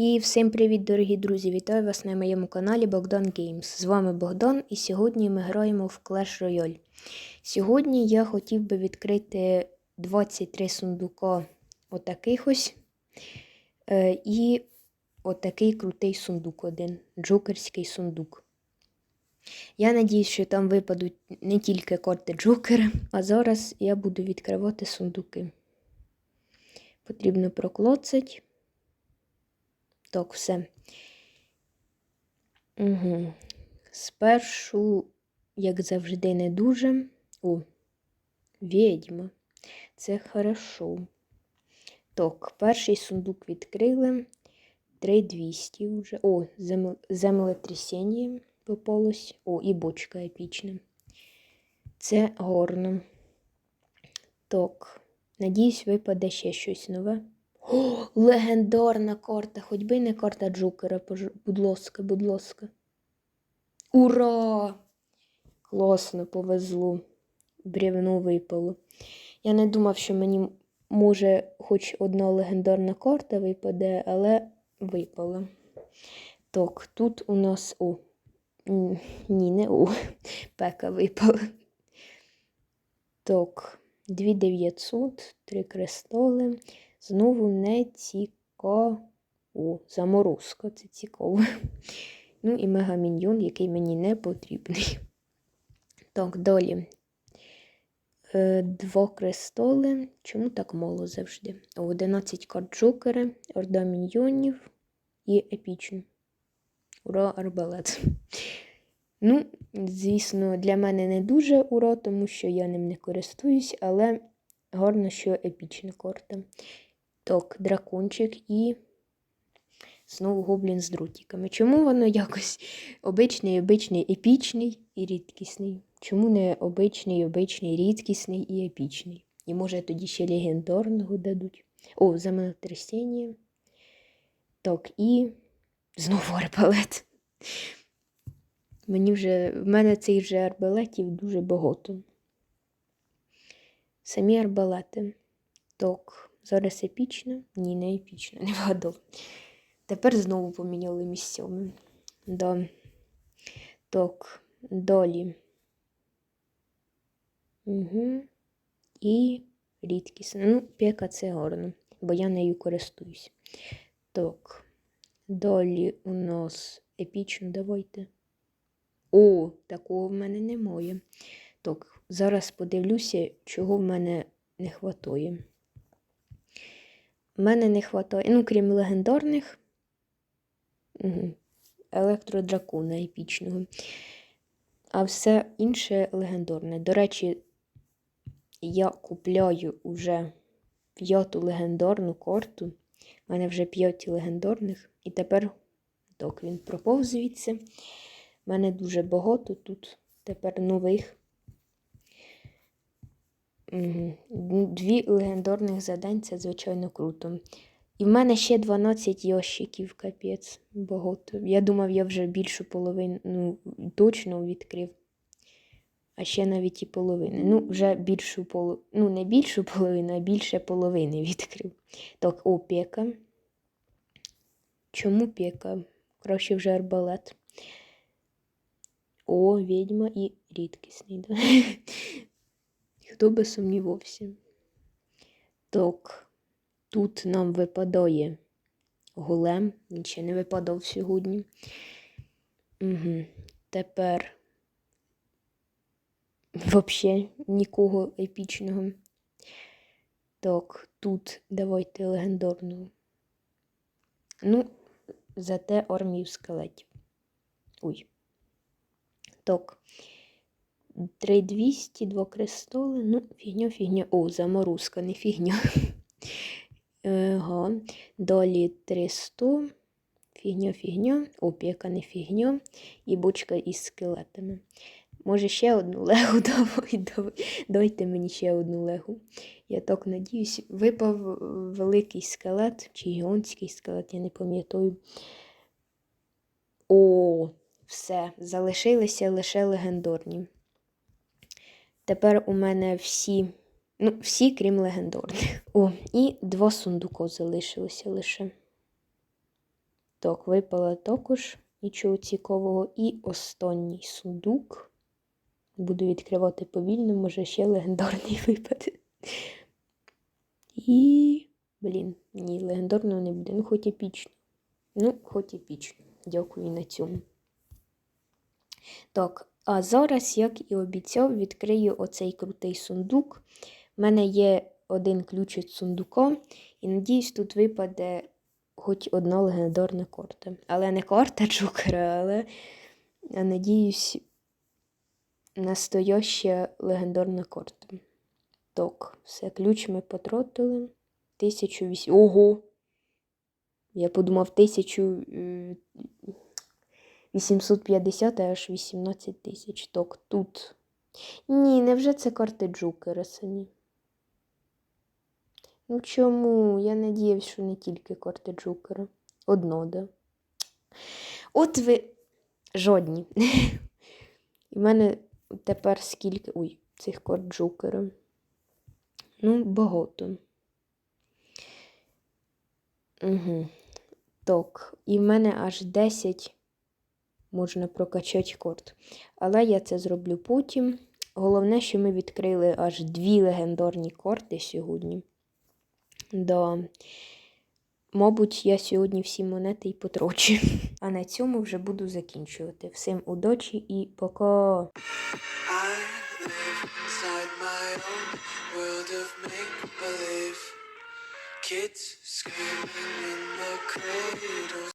І всім привіт, дорогі друзі! Вітаю вас на моєму каналі Богдан Games. З вами Богдан, і сьогодні ми граємо в Clash Royale. Сьогодні я хотів би відкрити 23 сундука отаких ось. Е, і отакий крутий сундук один джокерський сундук. Я надіюсь, що там випадуть не тільки карти Джокера, а зараз я буду відкривати сундуки. Потрібно проклоцать. Так, все. Угу. Спершу, як завжди, не дуже. О, відьма. Це хорошо. Так, перший сундук відкрили. 3200 вже. О, земл... землетрясіння попалось. О, і бочка епічна. Це гарно. Так, надіюсь, випаде ще щось нове. О, легендарна карта, хоч би не карта Джокера, будь ласка, будь ласка. Ура! Класно повезло. Бревно випало. Я не думав, що мені може хоч одна легендарна карта випаде, але випала. Так, тут у нас о. Ні, не о. Пека випала. Так, 2900, три кристали. Знову не цікаво. О, заморозка, це цікаво. Ну і мегаміньйон, який мені не потрібний. Так, далі. Е, Два крестоли. Чому так мало завжди? О, 11 карт Джокера, орда міньйонів і епічно. Ура, арбалет. Ну, звісно, для мене не дуже ура, тому що я ним не користуюсь, але гарно, що епічна карта. Так, дракончик і знову гоблін з дротиками. Чому воно якось обичний, обичний, епічний і рідкісний? Чому не обичний, обичний, рідкісний і епічний? І може тоді ще легендарного дадуть. О, землетрясіння. Так, і знову арбалет. Мені вже, в мене цих же арбалетів дуже багато. Самі арбалети. Так, зараз епічно? Ні, не епічно, не вгадав. Тепер знову поміняли місцями. Да. Так, далі. Угу. І рідкісна. Ну, пека це гарно, бо я нею користуюсь. Так. Далі у нас епічно, давайте. О, такого в мене немає. Так, зараз подивлюся, чого в мене не вистачає. Мене не вистачає, ну, крім легендарних, електродракона епічного. А все інше легендарне. До речі, я купляю вже п'яту легендарну карту. У мене вже п'ять легендарних. І тепер так, він пропав звідси. У мене дуже багато тут тепер нових. Дві легендарних за день це, звичайно, круто. І в мене ще 12 ящиків, капець, багато. Я думав, я вже більшу половину ну, точно відкрив. А ще навіть і половини. Ну, вже більшу половину, ну, не більшу половину, а більше половини відкрив. Так, о, пека. Чому пека? Краще вже арбалет. О, відьма і рідкісний. Хто би сумнівався? Так, тут нам випадає голем, він ще не випадав сьогодні. Угу. Тепер взагалі нікого епічного. Так, тут давайте легендарну. Ну, зате армію скелетів. Ой. Так. 3200, два крестоли. Ну, фігня, фігня. О, заморозка, не фігня. Ага. Далі 300. Фігня, фігня. Опіка, не фігня. І бочка із скелетами. Може, ще одну легу давай, давай. Дайте мені ще одну легу. Я так надіюсь, випав великий скелет чи гігантський скелет, я не пам'ятаю. О, все, залишилися лише легендарні. Тепер у мене всі, ну, всі, крім легендарних. О, і два сундука залишилося лише. Так, випала також нічого цікавого. І останній сундук. Буду відкривати повільно, може ще легендарний випаде. І. Блін, ні, легендарного не буде. Ну, хоч епічно. Ну, хоч епічно. Дякую на цьому. Так, а зараз, як і обіцяв, відкрию оцей крутий сундук. У мене є один ключ від сундука. І надіюсь, тут випаде хоч одна легендарна карта. Але не карта Джокера, але я надіюсь, настояща легендарна карта. Так, все, ключ ми потротили. 1800. Ого! Я подумав, 1000. 850 аж 18 тисяч. ток тут. Ні, невже це карти джукера самі? Ну чому? Я надіявся, що не тільки карти джукера. Одно, да. От ви жодні. І в мене тепер скільки. Ой, цих карт джукера. Ну, багато. Угу. Так, і в мене аж 10 можна прокачати карт. Але я це зроблю потім. Головне, що ми відкрили аж дві легендарні карти сьогодні. Да. Мабуть, я сьогодні всі монети і потрачу. А на цьому вже буду закінчувати. Всім удачі і пока! Kids screaming in the cradles.